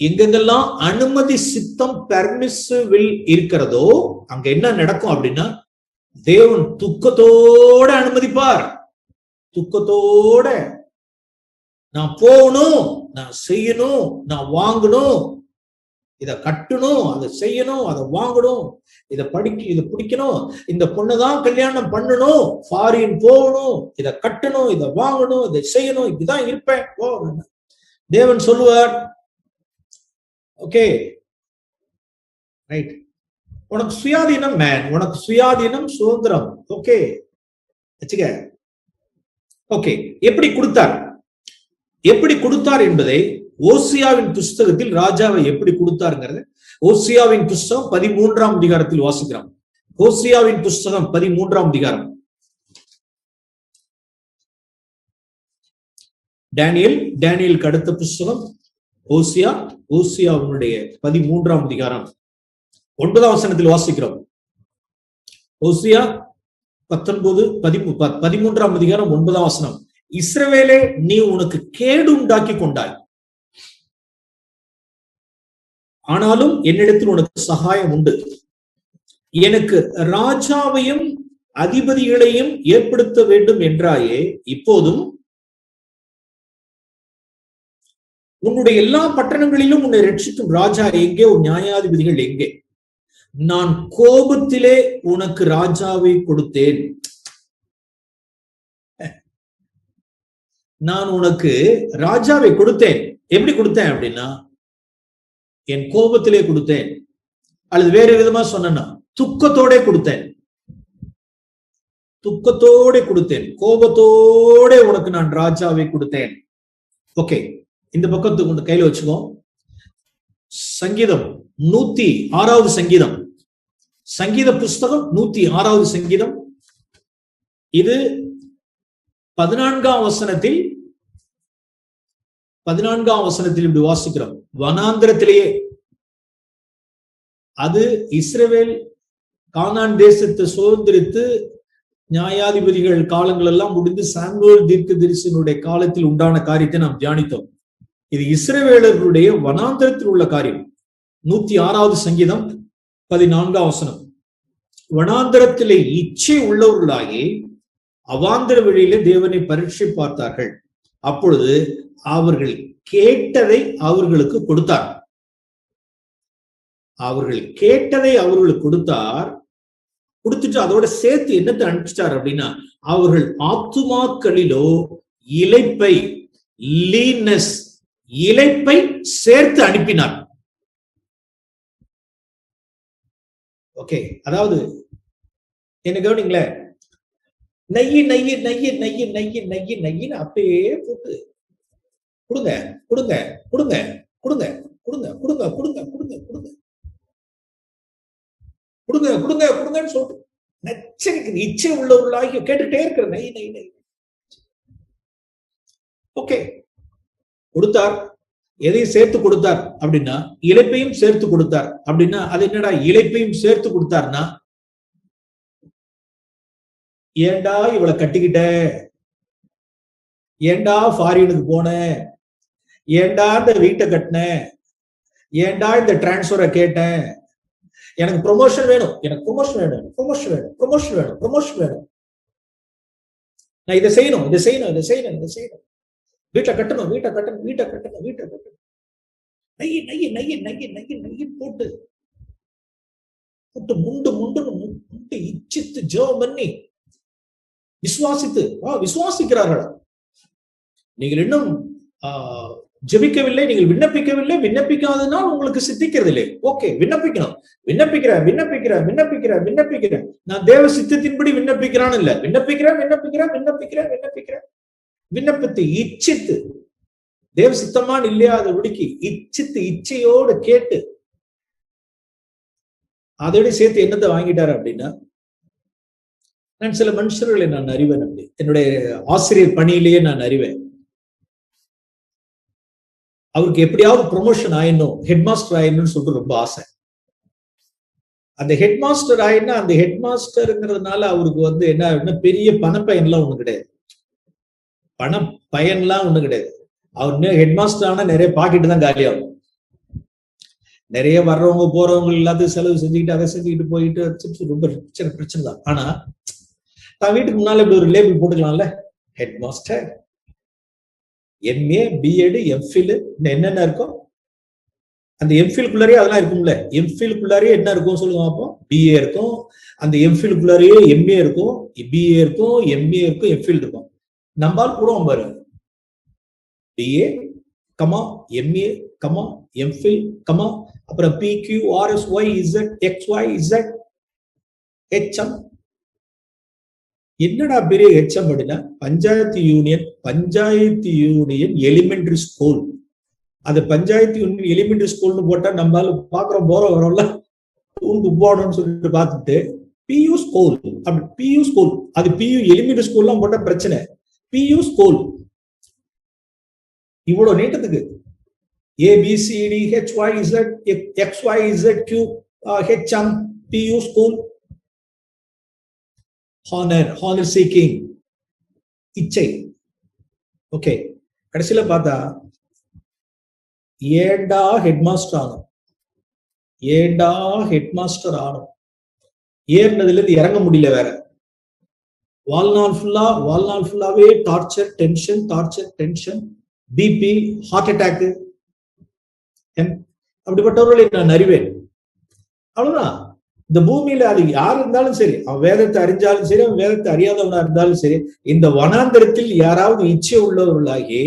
எங்கெங்கெல்லாம் அனுமதி சித்தம் பெர்மிசிவில் இருக்கிறதோ அங்க என்ன நடக்கும் அப்படின்னா தேவன் துக்கத்தோட அனுமதிப்பார். துக்கத்தோட நான் போகணும் நான் செய்யணும் நான் வாங்கணும் இத கட்டணும் அதை செய்யணும் அதை வாங்கணும் இத படிக்க இதை பிடிக்கணும் இந்த பொண்ணுதான் கல்யாணம் பண்ணணும் ஃபாரின் போகணும் இத கட்டணும் இதை வாங்கணும் இதை செய்யணும் இப்படிதான் இருப்பேன் போ தேவன் சொல்லுவார். ஓகே ரைட் உனக்கு சுயாதீனம் மேன் உனக்கு சுயாதீனம் சுதந்திரம். ஓகே வச்சுக்க. ஓகே எப்படி கொடுத்தார்? எப்படி கொடுத்தார் என்பதை ஓசியாவின் புஸ்தகத்தில் ராஜாவை எப்படி கொடுத்தாருங்கிறத? ஓசியாவின் புஸ்தகம் பதிமூன்றாம் அதிகாரத்தில் வாசிக்கிறோம். ஓசியாவின் புஸ்தகம் பதிமூன்றாம் அதிகாரம். டேனியல் டேனியலுக்கு அடுத்த புஸ்தகம் ஓசியா ஓசியாவுடைய பதிமூன்றாம் அதிகாரம். ஒன்பதாம் வசனத்தில் வாசிக்கிறோம். ஓசியா பத்தொன்பது பதிமூ ப- பதிமூன்றாம் அதிகாரம் ஒன்பதாம் வசனம். இஸ்ரவேலே நீ உனக்கு கேடு உண்டாக்கி கொண்டாய். ஆனாலும் என்னிடத்தில் உனக்கு சகாயம் உண்டு. எனக்கு ராஜாவையும் அதிபதிகளையும் ஏற்படுத்த வேண்டும் என்றாயே இப்போதும் உன்னுடைய எல்லா பட்டணங்களிலும் உன்னை ரட்சிக்கும் ராஜா எங்கே? உன் நியாயாதிபதிகள் எங்கே? நான் கோபத்திலே உனக்கு ராஜாவை கொடுத்தேன். நான் உனக்கு ராஜாவை கொடுத்தேன். எப்படி கொடுத்தேன் அப்படின்னா என் கோபத்திலே கொடுத்தேன். அல்லது வேறு விதமா சொன்னா துக்கத்தோட கொடுத்தேன். துக்கத்தோட கொடுத்தேன். கோபத்தோட உனக்கு நான் ராஜாவை கொடுத்தேன். ஓகே இந்த பக்கத்து கொண்டு கையில வச்சுக்கோ. சங்கீதம் நூத்தி ஆறாவது சங்கீதம். சங்கீத புஸ்தகம் நூத்தி ஆறாவது சங்கீதம். இது பதினான்காம் வசனத்தில் பதினான்காம் வசனத்தில் இப்படி வாசிக்கிறோம். வனாந்திரத்திலேயே. அது இஸ்ரேவேல் கானான் தேசத்தை சுதந்திரித்து நியாயாதிபதிகள் காலங்கள் எல்லாம் முடிந்து சாமுவேல் தீர்க்க தரிசனுடைய காலத்தில் உண்டான காரியத்தை நாம் தியானித்தோம். இது இஸ்ரவேலர்களுடைய வனாந்திரத்தில் உள்ள காரியம். நூத்தி ஆறாவது சங்கீதம் பதினான்காம் வசனம். வனாந்திரத்திலே இச்சை உள்ளவர்களாகி அவாந்திர வழியிலே தேவனை பரீட்சை பார்த்தார்கள். அப்பொழுது அவர்கள் கேட்டதை அவர்களுக்கு கொடுத்தார். அவர்கள் கேட்டதை அவர்களுக்கு கொடுத்தார். கொடுத்துட்டு அதோட சேர்த்து என்னத்தை அனுப்பிச்சிட்டார் அப்படின்னா அவர்கள் ஆத்துமாக்களிலோ இழைப்பை லீனஸ் இழைப்பை சேர்த்து அனுப்பினார். ஓகே அதாவது என்ன கவனிங்களேன் நெய்யி நெய்யி நெய்யி நெய்யி நெய்யி நெய்யி நெய்யின்னு அப்படியே போட்டு. கொடுங்க கொடுங்க கொடுங்க கொடுங்க கொடுங்க கொடுங்க கொடுங்க கொடுங்க கொடுங்க. கொடுங்க கொடுங்க கொடுங்கன்னு சொல்லிட்டு. நச்சரிக்குது இச்சை உள்ளவர்களாகி கேட்டுட்டே இருக்கிற நெய் நெய் நெய். ஓகே கொடுத்தார். எதையும் சேர்த்து கொடுத்தார் அப்படின்னா இழைப்பையும் சேர்த்து கொடுத்தார் அப்படின்னா அது என்னடா இழைப்பையும் சேர்த்து கொடுத்தார்னா ஏண்டா இவளை கட்டிக்கிட்ட? ஏன்டா ஃபாரினுக்கு போன? ஏன்டா இந்த வீட்டை கட்டினேன் ஏன்டா இந்த டிரான்ஸ்ஃபரை கேட்டேன்? எனக்கு ப்ரொமோஷன் வேணும். எனக்கு ப்ரொமோஷன் வேணும். ப்ரொமோஷன் வேணும். ப்ரொமோஷன் வேணும். ப்ரொமோஷன் வேணும். நான் இதை செய்யணும். இதை செய்யணும். இதை செய்யணும். இதை செய்யணும். வீட்டை கட்டணும் வீட்டை கட்டணும் வீட்டை கட்டணும் வீட்டை கட்டணும். நெய் நெய் நெய் நெய் நெய் நெய் போட்டு. போட்டு முண்டு முண்டுன்னு முண்டு இச்சித்து ஜெபம் பண்ணி விசுவாசித்து ஆ விசுவாசிக்கிறார்களா. நீங்கள் இன்னும் ஜபிக்கவில்லை நீங்கள் விண்ணப்பிக்கவில்லை விண்ணப்பிக்காதனால் உங்களுக்கு சித்திக்கிறது இல்லை ஓகே விண்ணப்பிக்கணும். விண்ணப்பிக்கிறேன் விண்ணப்பிக்கிறேன் விண்ணப்பிக்கிறேன் விண்ணப்பிக்கிறேன் நான் தேவ சித்தத்தின்படி விண்ணப்பிக்கிறான் இல்ல. விண்ணப்பிக்கிறேன் விண்ணப்பிக்கிறேன் விண்ணப்பிக்கிறேன் விண்ணப்பிக்கிறேன். விண்ணப்பத்தை இச்சித்து தேவ சித்தமான் இல்லையாத அதை விடுக்கி இச்சித்து இச்சையோடு கேட்டு அதோட சேர்த்து என்னத்தை வாங்கிட்டாரு அப்படின்னா நான் சில மனுஷர்களை நான் அறிவேன் அப்படி. என்னுடைய ஆசிரியர் பணியிலேயே நான் அறிவேன். அவருக்கு எப்படியாவது ப்ரொமோஷன் ஆயிடணும் ஹெட் மாஸ்டர் ஆயிடணும்னு சொல்லிட்டு ரொம்ப ஆசை. அந்த ஹெட் மாஸ்டர் ஆயினா அந்த ஹெட் மாஸ்டருங்கிறதுனால அவருக்கு வந்து என்ன ஆகுதுன்னா, பெரிய பணப்பயன்லாம் ஒண்ணு கிடையாது. பண பயன்லாம் ஒண்ணு கிடையாது. அவர் ஹெட் மாஸ்டர் ஆனா நிறைய பாக்கெட்டு தான் காலியாகும். நிறைய வர்றவங்க போறவங்க எல்லாத்தையும் செலவு செஞ்சுக்கிட்டு அதை செஞ்சுக்கிட்டு போயிட்டு ரொம்ப பிரச்சனை பிரச்சனை தான். ஆனா தான் வீட்டுக்கு முன்னால இப்படி ஒரு label போட்டுக்கலாம்ல? Head master MA BEd MPhil என்னென்ன இருக்கும் அந்த எம்ஃபில்குள்ளாரே அதெல்லாம் இருக்கும்ல? எம்ஃபில்குள்ளாரே என்ன இருக்கும் சொல்லுங்க அப்போ பிஏ இருக்கும். அந்த எம்ஃபில்குள்ளாரே எம்ஏ இருக்கும். பிஏ இருக்கும் எம்ஏ இருக்கும் எம்ஃபில் இருக்கும். நம்மால் கூட பாரு BA comma MA comma MPhil comma அப்புறம் P Q R S Y Z X Y Z HM என்னடா பெரிய ஹெச்எம் அப்படின்னா panchayat union panchayat union elementary school அது பஞ்சாயத்து யூனியன் எலிமெண்டரி ஸ்கூல்னு போட்டா நம்மளால பாக்குறோம் போற வரோம்ல. ஊருக்கு போகணும்னு சொல்லிட்டு பார்த்துட்டு பியூ ஸ்கூல் அப்படி பியூ ஸ்கூல் அது பியூ எலிமெண்டரி ஸ்கூல்லாம் போட்டா பிரச்சனை. பியூஸ் ஸ்கூல் இவ்வளவு நீட்டத்துக்கு. A B C D H Y Z X Y Z Q HM PU school honour honour seeking இச்சை. ஓகே கடைசியில பார்த்தா ஏண்டா ஹெட் மாஸ்டர் ஆனும்? ஏண்டா ஹெட் மாஸ்டர் ஏறினதுல இருந்து இறங்க முடியல வேற. வாழ்நாள் ஃபுல்லா வாழ்நாள் ஃபுல்லாவே torture tension torture tension BP heart attack அப்படிப்பட்டவர்களை நான் அறிவேன். அவ்வளவுதான். இந்த பூமியில அது யார் இருந்தாலும் சரி அவன் வேதத்தை அறிஞ்சாலும் சரி அவன் வேதத்தை அறியாதவனா இருந்தாலும் சரி இந்த வனாந்திரத்தில் யாராவது இச்சை உள்ளவர்களாகி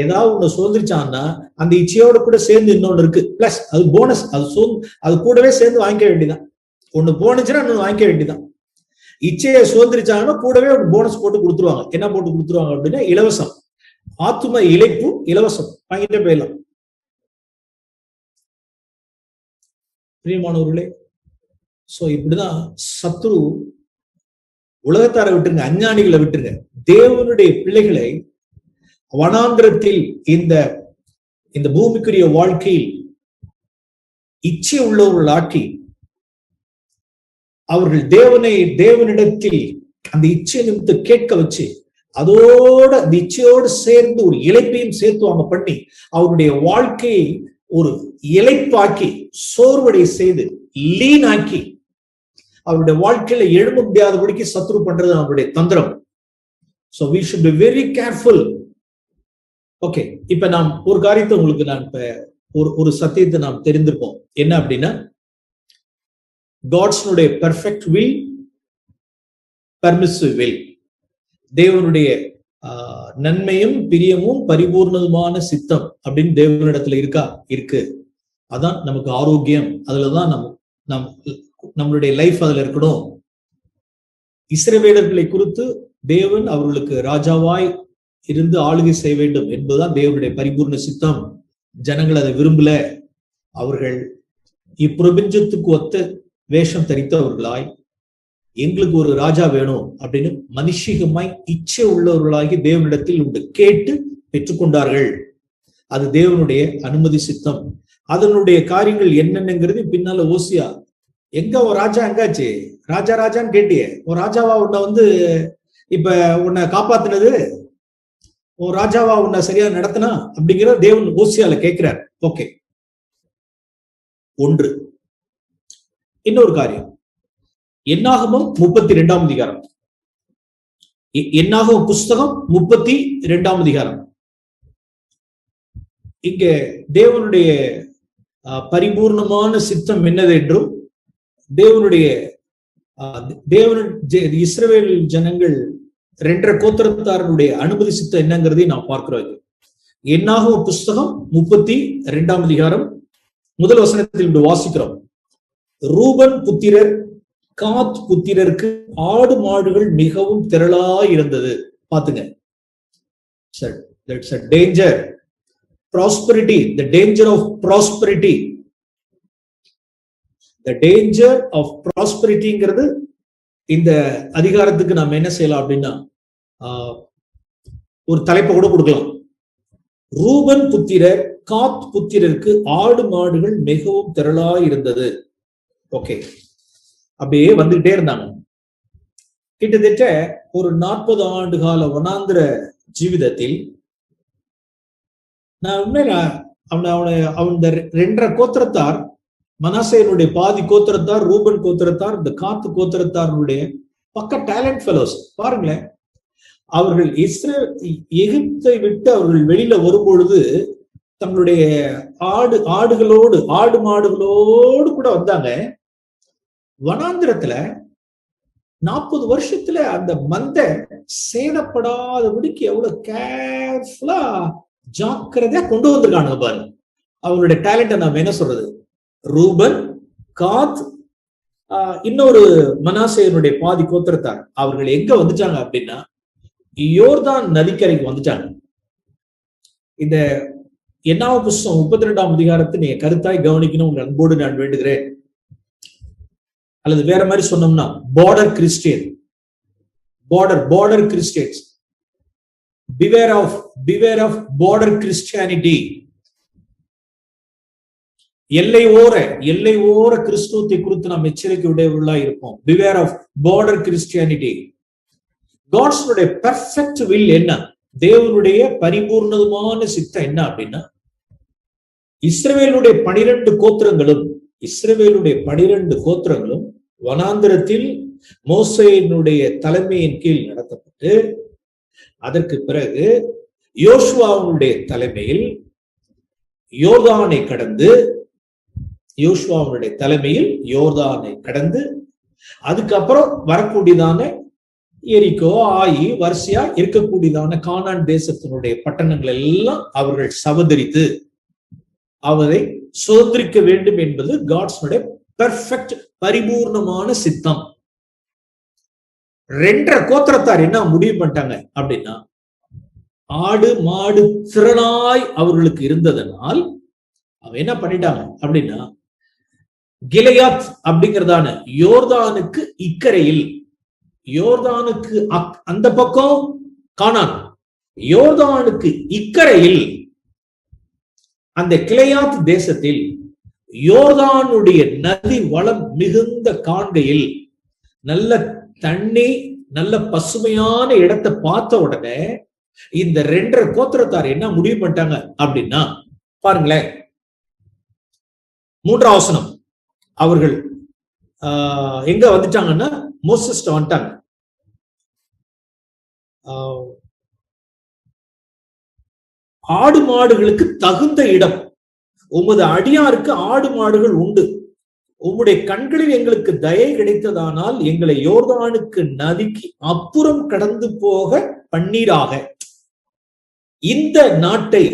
ஏதாவது ஒண்ணு சுதந்திரிச்சான்னா அந்த இச்சையோட கூட சேர்ந்து இன்னொன்னு இருக்கு. பிளஸ் அது போனஸ் அது சோ அது கூடவே சேர்ந்து வாங்கிக்க வேண்டியதான் ஒண்ணு போனுச்சுன்னா இன்னொன்னு வாங்கிக்க வேண்டியதான் இச்சையை சுதந்திரிச்சாங்கன்னா கூடவே ஒரு போனஸ் போட்டு கொடுத்துருவாங்க. என்ன போட்டு கொடுத்துருவாங்க அப்படின்னா இலவசம். ஆத்தும இழைப்பு இலவசம். வாங்கிட்டே போயிடலாம். பிரியமானவர்களே சோ இப்படிதான் சத்ரு உலகத்தாரை விட்டுருங்க அஞ்ஞானிகளை விட்டுருங்க. தேவனுடைய பிள்ளைகளை வனாந்திரத்தில் இந்த இந்த பூமிக்குரிய வாழ்க்கையில் இச்சை உள்ளவர்கள் ஆக்கி அவர்கள் தேவனை தேவனிடத்தில் அந்த இச்சை நிமித்து கேட்க வச்சு அதோட அந்த இச்சையோடு சேர்ந்து ஒரு இழைப்பையும் சேர்த்து அவங்க பண்ணி அவருடைய வாழ்க்கையை ஒரு இழைப்பாக்கி சோர்வடை செய்து லீன் ஆக்கி அவருடைய வாழ்க்கையில எழும்ப முடியாதபடிக்கு சத்ரு பண்றது அவருடைய தந்திரம். So we should be very careful okay இப்ப நாம் ஒரு காரியத்தை உங்களுக்கு நான் இப்ப ஒரு ஒரு சத்தியத்தை நாம் தெரிந்திருப்போம். என்ன அப்படின்னா காட்ஸ்னுடைய பெர்ஃபெக்ட் வில் பர்மிசிவ் வில் தேவனுடைய நன்மையும் பிரியமும் பரிபூர்ணமான சித்தம் அப்படின்னு தேவனிடத்துல இருக்கா? இருக்கு. அதான் நமக்கு ஆரோக்கியம். அதுலதான் நம் நம் நம்மளுடைய லைஃப் அதுல இருக்கணும். இஸ்ரவேலர்களை குறித்து தேவன் அவர்களுக்கு ராஜாவாய் இருந்து ஆளுகை செய்ய வேண்டும் என்பதுதான் தேவனுடைய பரிபூர்ண சித்தம். ஜனங்கள் அதை விரும்பல. அவர்கள் இப்பிரபஞ்சத்துக்கு ஒத்த வேஷம் தரித்தவர்களாய் எங்களுக்கு ஒரு ராஜா வேணும் அப்படின்னு மனுஷிகமாய் இச்சை உள்ளவர்களாகி தேவனிடத்தில் உண்டு கேட்டு பெற்றுக்கொண்டார்கள். அது தேவனுடைய அனுமதி சித்தம். அதனுடைய காரியங்கள் என்னென்னங்கிறது பின்னால ஓசியா எங்க ஒரு ராஜா எங்காச்சு? ராஜா ராஜான்னு கேட்டியே. ஒரு ராஜாவா உன்னை வந்து இப்ப உன்னை காப்பாத்துனது? ஓ ராஜாவா உன்னை சரியா நடத்தினா? அப்படிங்கிற தேவன் ஓசியால கேட்கிறார். ஓகே. ஒன்று. இன்னொரு காரியம். என்னாகமும் முப்பத்தி ரெண்டாம் அதிகாரம் என்னாகும் புஸ்தகம் முப்பத்தி ரெண்டாம் அதிகாரம். இங்க தேவனுடைய பரிபூர்ணமான சித்தம் என்னது என்றும் தேவனுடைய தேவன இஸ்ரவேல் ஜனங்கள் ரெண்டரை கோத்திரத்தாரனுடைய அனுமதி சித்தம் என்னங்கிறதையும் நான் பார்க்கிறோம் என்னாகும் புஸ்தகம் முப்பத்தி ரெண்டாம் அதிகாரம் முதல் வசனத்தில் இப்படி வாசிக்கிறோம். ரூபன் புத்திரர் காத் புத்திரருக்கு ஆடு மாடுகள் மிகவும் திரளா இருந்தது பாத்துங்க danger prosperity the danger of prosperity the danger of ப்ராஸ்பரிட்டிங்கிறது இந்த அதிகாரத்துக்கு நாம் என்ன செய்யலாம் அப்படின்னா ஒரு தலைப்பை கூட கொடுக்கலாம். ரூபன் புத்திரர் காத் புத்திரருக்கு ஆடு மாடுகள் மிகவும் திரளா இருந்தது ஓகே அப்படியே வந்துகிட்டே இருந்தாங்க. கிட்டத்தட்ட ஒரு நாற்பது ஆண்டு கால வனாந்திர ஜீவிதத்தில் நான் உண்மையில அவனை அவனை அவன் இந்த ரெண்டரை கோத்திரத்தார் மனாசையனுடைய பாதி கோத்திரத்தார் ரூபன் கோத்திரத்தார் இந்த காத்து கோத்திரத்தாருடைய பக்க டேலண்ட் ஃபெலோஸ் பாருங்களேன். அவர்கள் இஸ்ரே எகிப்தை விட்டு அவர்கள் வெளியில வரும்பொழுது தங்களுடைய ஆடு ஆடுகளோடு ஆடு மாடுகளோடு கூட வந்தாங்க. வனாந்திரத்துல நாற்பது வருஷத்துல அந்த மந்த சேதப்படாதபடிக்கு எவ்வளவு கேர்ஃபுல்லா ஜாக்கிரதையா கொண்டு வந்திருக்கானுங்க பாரு. அவங்களுடைய டேலண்ட நாம என்ன சொல்றது? ரூபன் காத் இன்னொரு மனாசையனுடைய பாதி கோத்திரத்தார். அவர்கள் எங்க வந்துட்டாங்க அப்படின்னா யோர்தான் நதிக்கரைக்கு வந்துட்டாங்க. இந்த என்னாவது புஸ்தகம் முப்பத்தி ரெண்டாம் அதிகாரத்தை நீங்க கருத்தாய் கவனிக்கணும் உங்க அன்போடு நான் வேண்டுகிறேன். அல்லது வேற மாதிரி சொன்னோம்னா border Christian border border Christians beware of beware of border Christianity எல்லை ஓர எல்லை ஓர கிறிஸ்துவத்தை குறித்து நாம் எச்சரிக்கை உடையவர்களா இருப்போம். பிவேர் ஆஃப் பார்டர் கிறிஸ்டியானிட்டி காட்ஸுடைய பெர்ஃபெக்ட் வில் என்ன? தேவனுடைய பரிபூர்ணதுமான சித்தம் என்ன அப்படின்னா இஸ்ரவேலுடைய பனிரெண்டு கோத்திரங்களும் இஸ்ரவேலுடைய பனிரெண்டு கோத்திரங்களும் வனாந்திரத்தில் மோசையினுடைய தலைமையின் கீழ் நடத்தப்பட்டு அதற்கு பிறகு யோசுவாவுடைய தலைமையில் யோர்தானை கடந்து யோசுவாவுடைய தலைமையில் யோர்தானை கடந்து அதுக்கப்புறம் வரக்கூடியதான எரிக்கோ ஆயி வரிசையா இருக்கக்கூடியதான கானான் தேசத்தினுடைய பட்டணங்கள் எல்லாம் அவர்கள் சவதரித்து அவரை சுதந்திரிக்க வேண்டும் என்பது காட்ஸ்னுடைய பெர்ஃபெக்ட் பரிபூர்ணமான சித்தம். ரெண்டரை கோத்திரத்தார் என்ன முடிவு பண்ணிட்டாங்க அப்படின்னா ஆடு மாடு திறனாய் அவர்களுக்கு இருந்ததனால் அவன் என்ன பண்ணிட்டாங்க அப்படின்னா கிலையாத் அப்படிங்கிறதான யோர்தானுக்கு இக்கரையில் யோர்தானுக்கு அந்த பக்கம் காணான் யோர்தானுக்கு இக்கரையில் அந்த கிளையாத் தேசத்தில் யோர்தானுடைய நதி வளம் மிகுந்த காண்கையில் நல்ல தண்ணி நல்ல பசுமையான இடத்தை பார்த்த உடனே இந்த ரெண்டரை கோத்திரத்தார் என்ன முடிவு பண்ணிட்டாங்க அப்படின்னா பாருங்களேன். மூன்றாவசனம் அவர்கள் ஆஹ் எங்க வந்துட்டாங்கன்னா மோசிஸ்ட வந்துட்டாங்க. ஆடு மாடுகளுக்கு தகுந்த இடம் உமது அடியாருக்கு ஆடு மாடுகள் உண்டு. உம்முடைய கண்களில் எங்களுக்கு தயை கிடைத்ததானால் எங்களை யோர்தானுக்கு நதிக்கு அப்புறம் கடந்து போக பன்னீராக இந்த நாட்டை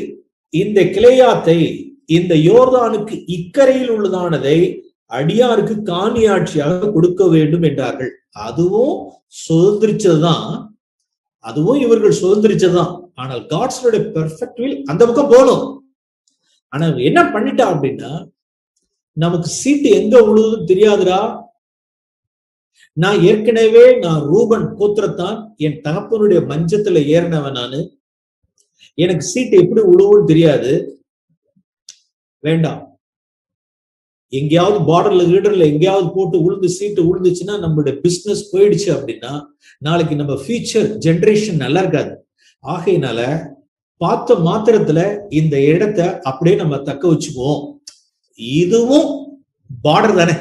இந்த கிளையாத்தை இந்த யோர்தானுக்கு இக்கரையில் உள்ளதானதை அடியாருக்கு காணியாட்சியாக கொடுக்க வேண்டும் என்றார்கள். அதுவும் சுதந்திரிச்சதுதான். அதுவும் இவர்கள் சுதந்திரிச்சதுதான். ஆனால் காட்ஸோட பெர்ஃபெக்ட் வில் அந்த பக்கம் போகணும் ஆனா என்ன பண்ணிட்டா அப்படின்னா நமக்கு சீட்டு எங்க உழுதுன்னு தெரியாதுடா. நான் ஏற்கனவே நான் ரூபன் கூத்திரத்தான் என் தகப்பனுடைய மஞ்சத்துல ஏறினவன் நானு. எனக்கு சீட்டு எப்படி உழுவுன்னு தெரியாது. வேண்டாம். எங்கேயாவது பார்டர்ல கீடர்ல எங்கேயாவது போட்டு உழுந்து சீட்டு உழுந்துச்சுன்னா நம்மளுடைய பிசினஸ் போயிடுச்சு அப்படின்னா நாளைக்கு நம்ம ஃபியூச்சர் ஜென்ரேஷன் நல்லா இருக்காது. ஆகையினால பார்த்த மாத்திரத்துல இந்த இடத்த அப்படியே நம்ம தக்க வச்சுக்குவோம். இதுவும் பார்டர் தானே?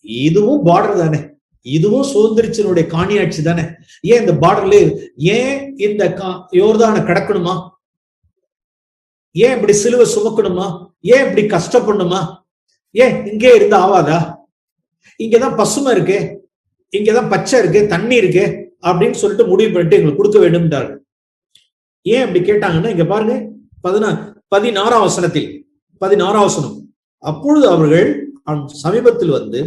இதுவும் பார்டர் தானே? இதுவும் சுதந்திரத்தினுடைய காணியாட்சி தானே? ஏன் இந்த பார்டர்ல ஏன் இந்த யோர்தான கடக்கணுமா? ஏன் இப்படி சிலுவை சுமக்கணுமா? ஏன் இப்படி கஷ்டப்படணுமா? ஏன் இங்கே இருந்து ஆவாதா? இங்கதான் பசுமை இருக்கு இங்கதான் பச்சை இருக்கு தண்ணி இருக்கு அப்படின்னு சொல்லிட்டு முடிவு பண்ணிட்டு எங்களுக்கு கொடுக்க வேண்டும்ன்றாரு ஏன் அப்படி கேட்டாங்கன்னா இங்க பாருங்க பதினா பதினாறாம் வசனத்தில் பதினாறாம் வசனம். அப்பொழுது அவர்கள் சமீபத்தில் வந்து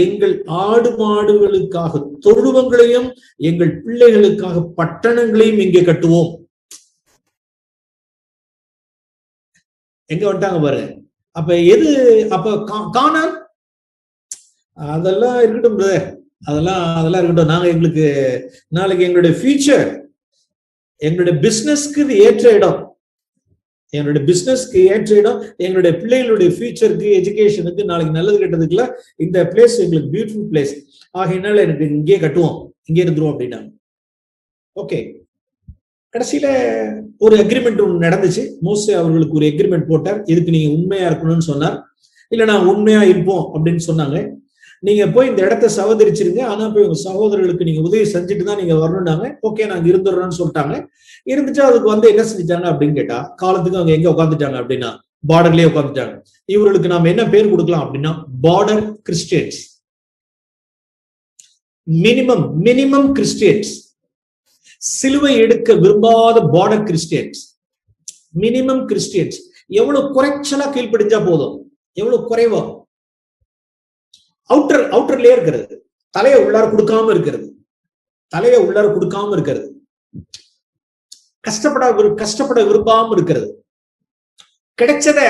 எங்கள் ஆடு மாடுகளுக்காக தொழுவங்களையும் எங்கள் பிள்ளைகளுக்காக பட்டணங்களையும் இங்கே கட்டுவோம். எங்க வந்துட்டாங்க பாரு. அப்ப எது அப்ப காணான்? அதெல்லாம் இருக்கட்டும் பிரதர் அதெல்லாம் அதெல்லாம் இருக்கட்டும். நாங்க எங்களுக்கு நாளைக்கு எங்களுடைய ஃபியூச்சர் எங்களுடைய பிசினஸ்க்கு இது ஏற்ற இடம். எங்களுடைய பிசினஸ்க்கு ஏற்ற இடம். எங்களுடைய பிள்ளைகளுடைய ஃபியூச்சருக்கு எஜுகேஷனுக்கு நாளைக்கு நல்லது கெட்டதுக்குலாம் இந்த பிளேஸ் எங்களுக்கு பியூட்டிஃபுல் பிளேஸ் ஆகையினால எனக்கு இங்கே கட்டுவோம். இங்கே இருந்துருவோம் அப்படின்னாங்க. ஓகே கடைசியில ஒரு அக்ரிமெண்ட் ஒன்று நடந்துச்சு. மோஸ்ட்லி அவர்களுக்கு ஒரு அக்ரிமெண்ட் போட்டார். இதுக்கு நீங்க உண்மையா இருக்கணும்னு சொன்னார். இல்ல நான் உண்மையா இருப்போம் அப்படின்னு சொன்னாங்க. நீங்க போய் இந்த இடத்த சகோதரிச்சிருங்க ஆனா போய் உங்க சகோதரர்களுக்கு நீங்க உதவி செஞ்சுட்டு தான் நீங்க வரணும்னாங்க ஓகே நாங்க இருந்துடுறோம்னு சொல்லிட்டாங்க. இருந்துச்சு அதுக்கு வந்து என்ன செஞ்சுட்டாங்க அப்படின்னு கேட்டா காலத்துக்கு அவங்க எங்க உட்காந்துட்டாங்க அப்படின்னா பார்டர்லயே உட்காந்துட்டாங்க இவர்களுக்கு நாம என்ன பேர் கொடுக்கலாம் அப்படின்னா border Christians minimum minimum Christians சிலுவை எடுக்க விரும்பாத பார்டர் கிறிஸ்டியன்ஸ் மினிமம் கிறிஸ்டியன்ஸ் எவ்வளவு குறைச்சலா கீழ்ப்படிஞ்சா போதும்? எவ்வளவு குறைவா? அவுட்டர் அவுட்டர்லயே இருக்கிறது. தலையை உள்ளார கொடுக்காம இருக்கிறது. தலையை உள்ளார கொடுக்காம இருக்கிறது. கஷ்டப்பட கஷ்டப்பட விரும்பாம இருக்கிறது. கிடைச்சத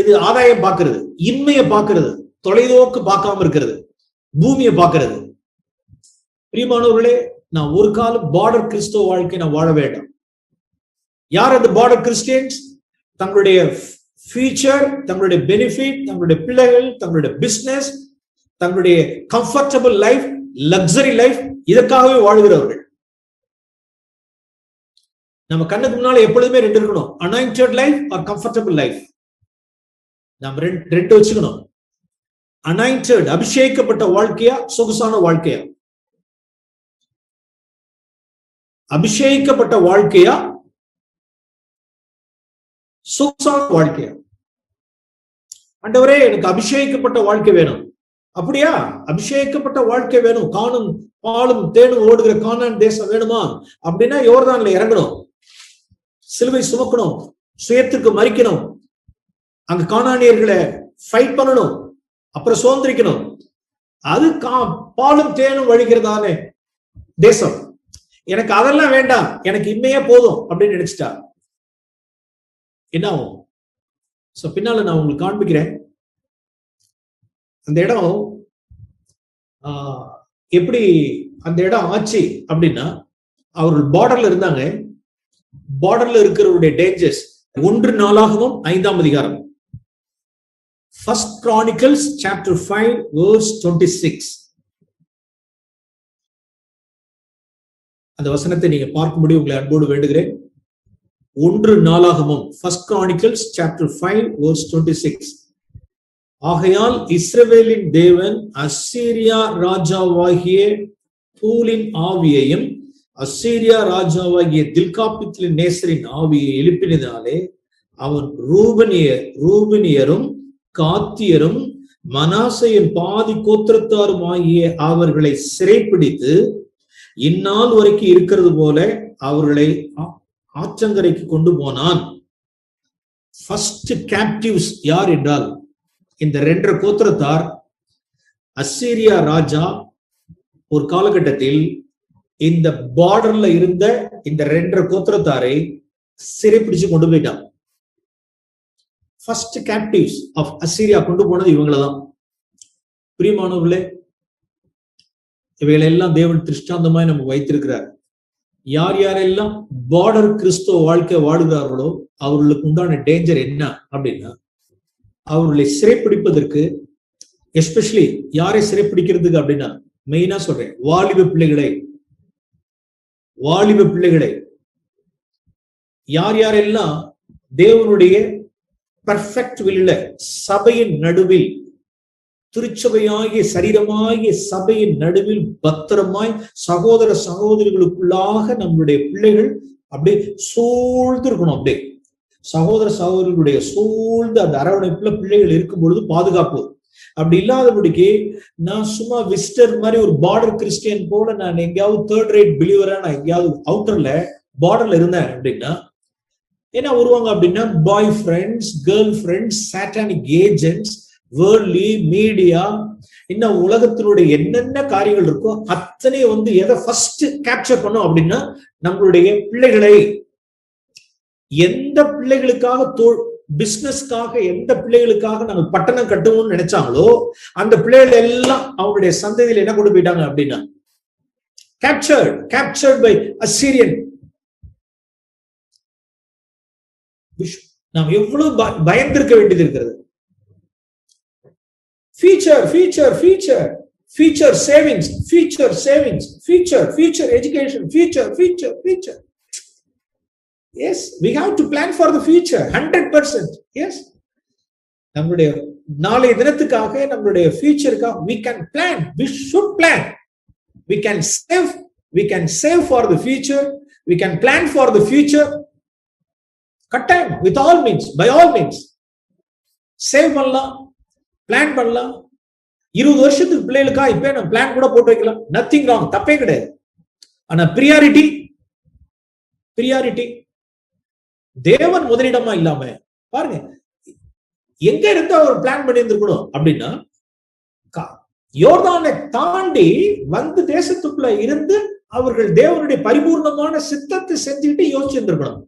இது ஆதாயம் பாக்குறது இன்மைய பாக்குறது தொலைதோக்கு பார்க்காம இருக்கிறது. பூமியை பாக்குறது பிரியமானவர்களே நான் ஒரு காலம் பார்டர் கிறிஸ்தவ வாழ்க்கை நான் வாழ வேண்டாம். யார் அந்த பார்டர் கிறிஸ்டியன்ஸ் தங்களுடைய ஃபியூச்சர் தங்களுடைய பெனிஃபிட் தங்களுடைய பிள்ளைகள் தங்களுடைய பிசினஸ் தங்களுடைய கம்ஃபர்டபுள் லைஃப் லக்ஸரி லைஃப் இதற்காகவே வாழ்கிறவர்கள். நம்ம கண்ணுக்கு முன்னால எப்பொழுதுமே ரெண்டு இருக்கணும். Anointed life or comfortable life நம்ம ரெண்டு ரெண்டு வச்சுக்கணும். அனாயிண்டட் அபிஷேகிக்கப்பட்ட வாழ்க்கையா சொகுசான வாழ்க்கையா? அபிஷேகிக்கப்பட்ட வாழ்க்கையா? சொகுசான வாழ்க்கையா? ஆண்டவரே எனக்கு அபிஷேகிக்கப்பட்ட வாழ்க்கை வேணும். அப்படியா? அபிஷேகப்பட்ட வாழ்க்கை வேணும். காணும் பாலும் தேனும் ஓடுகிற காணான் தேசம் வேணுமா? அப்படின்னா யோர்தான்ல இறங்கணும். சிலுவை சுமக்கணும். சுயத்திற்கு மறிக்கணும். அங்க காணானியர்களை ஃபைட் பண்ணணும். அப்புறம் சுதந்திரிக்கணும். அது கா பாலும் தேனும் வழிகிறதானே தேசம். எனக்கு அதெல்லாம் வேண்டாம். எனக்கு இம்மையே போதும் அப்படின்னு நினைச்சிட்டா. என்ன ஆகும்? சோ பின்னால நான் உங்களுக்கு காண்பிக்கிறேன். அந்த இடம் ஆஹ், எப்படி அந்த இடம் ஆச்சு அப்படின்னா அவர்கள் பார்டர்ல இருந்தாங்க. பார்டர்ல இருக்கிறவருடைய டேஞ்சர்ஸ் ஒன்று நாளாகவும் ஐந்தாம் அதிகாரம். First Chronicles chapter five verse twenty six அந்த வசனத்தை நீங்க பார்க்கும்படி உங்களை அன்போடு வேண்டுகிறேன். ஒன்று நாளாகமும் first Chronicles chapter five verse twenty six ஆகையால் இஸ்ரவேலின் தேவன் அசீரியா ராஜாவாகிய பூலின் ஆவியையும் அசீரியா ராஜாவாகிய தில்காப்பித்திலின் நேசரின் ஆவியை எழுப்பினதாலே அவன் ரூபனிய ரூபனியரும் காத்தியரும் மனாசையின் பாதி கோத்திரத்தாரும் ஆகிய அவர்களை சிறைப்பிடித்து இந்நாள் வரைக்கும் இருக்கிறது போல அவர்களை ஆ- ஆற்றங்கரைக்கு கொண்டு போனான். ஃபர்ஸ்ட் கேப்டிவ்ஸ் யார் என்றால் இந்த ரெண்டு கோத்திரத்தார் அசீரியா ராஜா ஒரு காலகட்டத்தில் இந்த பார்டர்ல இருந்த இந்த ரெண்டரை கோத்திரத்தாரை சிறைப்பிடிச்சு கொண்டு போயிட்டான். ஃபர்ஸ்ட் கேப்டிவ்ஸ் ஆஃப் அசீரியா கொண்டு போனது இவங்களதான். பிரியமானவர்களே இவைகளை எல்லாம் தேவன் திருஷ்டாந்தமாய் நமக்கு வைத்திருக்கிறார். யார் யாரெல்லாம் பார்டர் கிறிஸ்துவ வாழ்க்கை வாழுகிறார்களோ அவர்களுக்கு உண்டான டேஞ்சர் என்ன அப்படின்னா அவர்களை சிறைப்பிடிப்பதற்கு எஸ்பெஷலி யாரை சிறைப்பிடிக்கிறதுக்கு அப்படின்னா மெயினா சொல்றேன் வாலிப பிள்ளைகளை. வாலிப பிள்ளைகளை. யார் யாரெல்லாம் தேவனுடைய பர்ஃபெக்ட் வில்ல சபையின் நடுவில் திருச்சபையாகிய சரீரமாகிய சபையின் நடுவில் பத்திரமாய் சகோதர சகோதரிகளுக்குள்ளாக நம்மளுடைய பிள்ளைகள் அப்படியே சூழ்ந்து இருக்கணும் அப்படியே. சகோதர சகோதரர்களுடைய சூழ்ந்து அந்த அரவணைப்புல பிள்ளைகள் இருக்கும் பொழுது பாதுகாப்பு. அப்படி இல்லாதபடிக்கு நான் சும்மா விசிட்டர் மாதிரி ஒரு பார்டர் கிறிஸ்டியன் போல நான் எங்கேயாவது தேர்ட் ரேட் பிலீவரா நான் எங்கேயாவது அவுட்டர்ல பார்டர்ல இருந்தேன் அப்படின்னா என்ன வருவாங்க அப்படின்னா boy friends girl friends satanic agents worldly media இன்னும் உலகத்தினுடைய என்னென்ன காரியங்கள் இருக்கோ அத்தனை வந்து எதை ஃபர்ஸ்ட் கேப்சர் பண்ணும் அப்படின்னா நம்மளுடைய பிள்ளைகளை எந்த பிள்ளைகளுக்காக பிசினஸ்க்காக எந்த பிள்ளைகளுக்காக நாங்கள் பட்டணம் கட்டுவோம்னு நினைச்சாங்களோ அந்த பிள்ளைகள் எல்லாம் அவங்களுடைய சந்ததியில என்ன கொண்டு போயிட்டாங்க அப்படின்னா கேப்சர்ட் கேப்சர்ட் பை அசீரியன் நாம் எவ்வளவு பயந்திருக்க வேண்டியது இருக்கிறது. Future future future future savings future savings future future education future future future yes we have to plan for the future hundred percent yes நம்மளுடைய நாளைய தினத்துக்காக நம்மளுடைய ஃபியூச்சருக்காக we can plan we should plan we can save we can save for the future we can plan for the future கட்டாயம் with all means by all means save பண்ணலாம் plan பண்ணலாம் இருபது வருஷத்துக்கு பிள்ளைகளுக்கா இப்போ நம்ம பிளான் கூட போட்டு வைக்கலாம் நத்திங் ராங் தப்பே கிடையாது ஆனா பிரியாரிட்டி பிரியாரிட்டி தேவன் முதலிடமா இல்லாம பாருங்க எங்க இருந்து அவர் பிளான் பண்ணி இருந்திருக்கணும் அப்படின்னா யோர்தானை தாண்டி வந்து தேசத்துக்குள்ள இருந்து அவர்கள் தேவனுடைய பரிபூர்ணமான சித்தத்தை செஞ்சுக்கிட்டு யோசிச்சிருந்திருக்கணும்